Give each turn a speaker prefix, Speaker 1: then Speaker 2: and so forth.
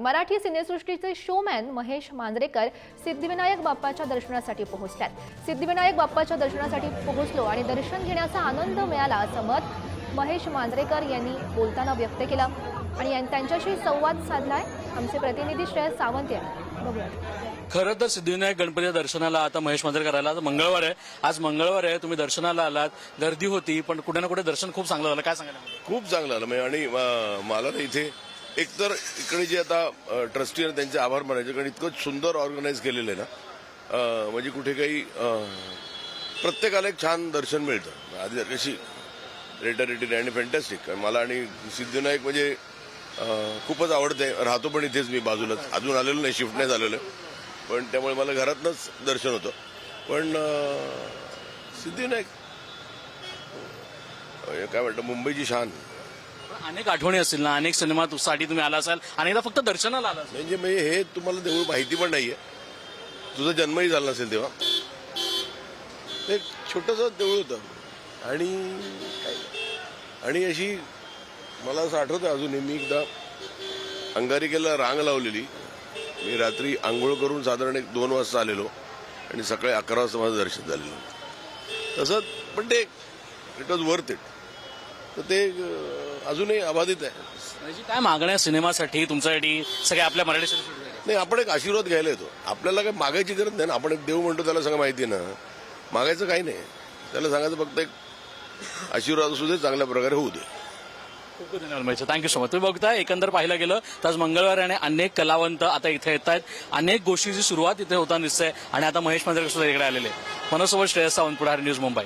Speaker 1: मराठी सिनेसृष्टीचे शोमॅन महेश मांजरेकर सिद्धिविनायक बाप्पाच्या दर्शनासाठी पोहोचल्यात सिद्धिविनायक बाप्पाच्या दर्शनासाठी पोहोचलो आणि दर्शन घेण्याचा आनंद मिळाला असं मत महेश मांजरेकर यांनी बोलताना व्यक्त केलं. आणि त्यांच्याशी संवाद साधलाय आमचे प्रतिनिधी श्रेयस सावंत यांनी. बघूयात.
Speaker 2: खरं तर सिद्धिविनायक गणपतीच्या दर्शनाला आता महेश मंदिर करायला आज मंगळवार आहे. आज मंगळवार आहे. तुम्ही दर्शनाला आलात. गर्दी होती पण कुठे ना कुठे दर्शन खूप चांगलं झालं. काय सांगायला
Speaker 3: खूप चांगलं आलं म्हणजे आणि मला ना इथे एकतर इकडे जे आता ट्रस्टी आहे त्यांचे आभार मानायचे कारण इतकं सुंदर ऑर्गनाईज केलेलं आहे ना. म्हणजे कुठे काही प्रत्येकाला एक छान दर्शन मिळतं. आधी कशी रेटर रेटरेटी आणि फॅन्टॅस्टिक मला आणि सिद्धिविनायक म्हणजे खूपच आवडते. राहतो पण इथेच मी बाजूलाच. अजून आलेलो नाही शिफ्ट नाही झालेलं. पण त्यामुळे मला घरातनंच दर्शन होतं. पण सिद्धिनायक सिद्धिविनायक काय म्हणतं मुंबईची शान.
Speaker 2: अनेक आठवणी असतील ना अनेक सिनेमात साठी तुम्ही आला असाल अनेकदा फक्त दर्शनाला आला असाल.
Speaker 3: म्हणजे म्हणजे हे तुम्हाला देऊळ माहिती पण नाहीये. तुझा जन्मही झाला नसेल तेव्हा. ते एक छोटंसं देऊळ होतं. आणि काय- आणि अशी मला असं आठवतं अजूनही मी एकदा अंगारिकेला रांग लावलेली. मी रात्री आंघोळ करून साधारण एक दोन वाजता आलेलो. आणि सकाळी अकरा वाजता माझं दर्शन झालेलं. तसंच पण ते इट वॉज वर्थ इट तर ते अं, अजूनही अबाधित आहे.
Speaker 2: म्हणजे काय मागण्या सिनेमासाठी तुमच्यासाठी सगळ्या आपल्या मराठी
Speaker 3: नाही आपण एक आशीर्वाद घ्यायला येतो. आपल्याला काही मागायची गरज नाही ना. आपण एक देव म्हणतो त्याला सगळं माहिती आहे ना. मागायचं काही नाही. त्याला सांगायचं फक्त एक आशीर्वाद असू दे चांगल्या प्रकारे होऊ दे.
Speaker 2: खूप खूप धन्यवाद महेश. थँक्यू सो मच तुम्ही बघताय एकंदर पाहिलं गेलं तर आज मंगळवार आणि अनेक कलावंत आता इथे येत आहेत. अनेक गोष्टीची सुरुवात इथे होताना दिसते आणि आता महेश मंदिर सुद्धा इकडे आलेले मनोसोबत श्रेयस सावंत पुढारी न्यूज मुंबई.